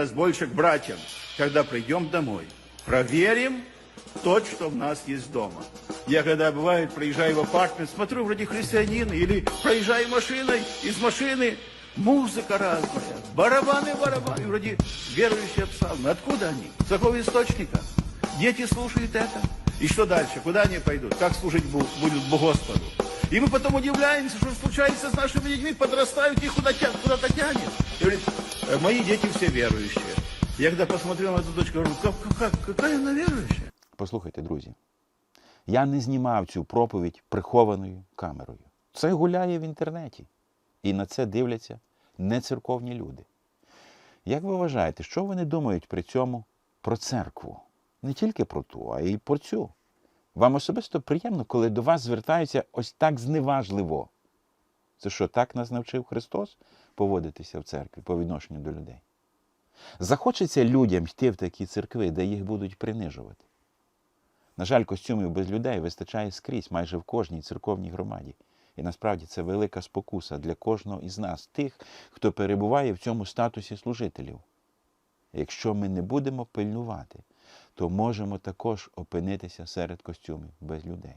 нас больше к братьям, когда придем домой. Проверим то, что в нас есть дома. Я когда бывает, проезжаю в апартмент, смотрю, вроде христианин, или проезжаю машиной, из машины музыка разная, барабаны, барабаны, вроде верующие псалмы. Откуда они? С какого источника? Дети слушают это. И что дальше? Куда они пойдут? Как служить бу- будут Господу? И мы потом удивляемся, что случается с нашими детьми, подрастают, их куда куда-то тянет. И говорит, «Э, мои дети все верующие. Я когда посмотрел на эту дочку, говорю, как, как- какая она верующая? Послухайте, друзі, я не знімав цю проповідь прихованою камерою. Це гуляє в інтернеті. І на це дивляться нецерковні люди. Як ви вважаєте, що вони думають при цьому про церкву? Не тільки про ту, а й про цю. Вам особисто приємно, коли до вас звертаються ось так зневажливо. Це що, так нас навчив Христос поводитися в церкві по відношенню до людей? Захочеться людям йти в такі церкви, де їх будуть принижувати. На жаль, костюмів без людей вистачає скрізь, майже в кожній церковній громаді. І насправді це велика спокуса для кожного із нас, тих, хто перебуває в цьому статусі служителів. Якщо ми не будемо пильнувати, то можемо також опинитися серед костюмів без людей.